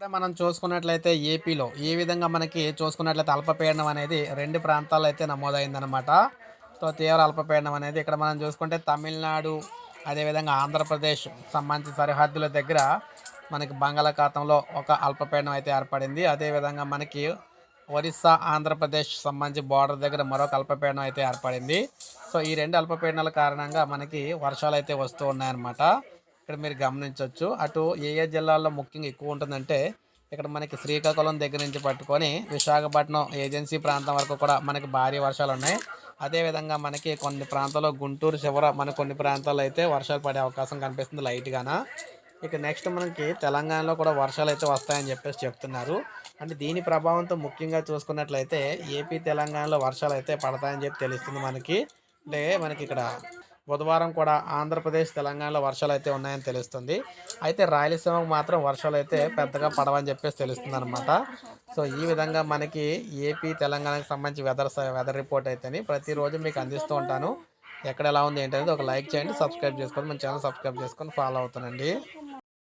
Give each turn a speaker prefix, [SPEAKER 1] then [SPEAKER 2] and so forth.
[SPEAKER 1] ఇక్కడ మనం చూసుకున్నట్లయితే ఏపీలో ఏ విధంగా మనకి చూసుకున్నట్లయితే అల్పపీడనం అనేది రెండు ప్రాంతాల్లో అయితే నమోదైందనమాట సో తీవ్ర అల్పపీడనం అనేది ఇక్కడ మనం చూసుకుంటే తమిళనాడు అదేవిధంగా ఆంధ్రప్రదేశ్ సంబంధించిన సరిహద్దుల దగ్గర మనకి బంగాళాఖాతంలో ఒక అల్పపీడనం అయితే ఏర్పడింది. అదేవిధంగా మనకి ఒరిస్సా ఆంధ్రప్రదేశ్ సంబంధించి బార్డర్ దగ్గర మరొక అల్పపీడనం అయితే ఏర్పడింది. సో ఈ రెండు అల్పపీడనాల కారణంగా మనకి వర్షాలు అయితే వస్తూ ఉన్నాయన్నమాట. ఇక్కడ మీరు గమనించవచ్చు. అటు ఏ ఏ జిల్లాల్లో ముఖ్యంగా ఎక్కువ ఉంటుందంటే ఇక్కడ మనకి శ్రీకాకుళం దగ్గర నుంచి పట్టుకొని విశాఖపట్నం ఏజెన్సీ ప్రాంతం వరకు కూడా మనకి భారీ వర్షాలు ఉన్నాయి. అదేవిధంగా మనకి కొన్ని ప్రాంతాల్లో గుంటూరు చివర మన కొన్ని ప్రాంతాల్లో అయితే వర్షాలు పడే అవకాశం కనిపిస్తుంది లైట్గాన. ఇక నెక్స్ట్ మనకి తెలంగాణలో కూడా వర్షాలు అయితే వస్తాయని చెప్పేసి చెప్తున్నారు. అంటే దీని ప్రభావంతో ముఖ్యంగా చూసుకున్నట్లయితే ఏపీ తెలంగాణలో వర్షాలు అయితే పడతాయని చెప్పి తెలుస్తుంది మనకి. అంటే మనకి ఇక్కడ బుధవారం కూడా ఆంధ్రప్రదేశ్ తెలంగాణలో వర్షాలు అయితే ఉన్నాయని తెలుస్తుంది. అయితే రాయలసీమకు మాత్రం వర్షాలు అయితే పెద్దగా పడవని చెప్పేసి తెలుస్తుంది అనమాట సో ఈ విధంగా మనకి ఏపీ తెలంగాణకు సంబంధించి వెదర్ వెదర్ రిపోర్ట్ అయితేని ప్రతిరోజు మీకు అందిస్తూ ఉంటాను. ఎక్కడ ఎలా ఉంది ఏంటనేది ఒక లైక్ చేయండి సబ్స్క్రైబ్ చేసుకోండి. మన ఛానల్ సబ్స్క్రైబ్ చేసుకొని ఫాలో అవుతానండి.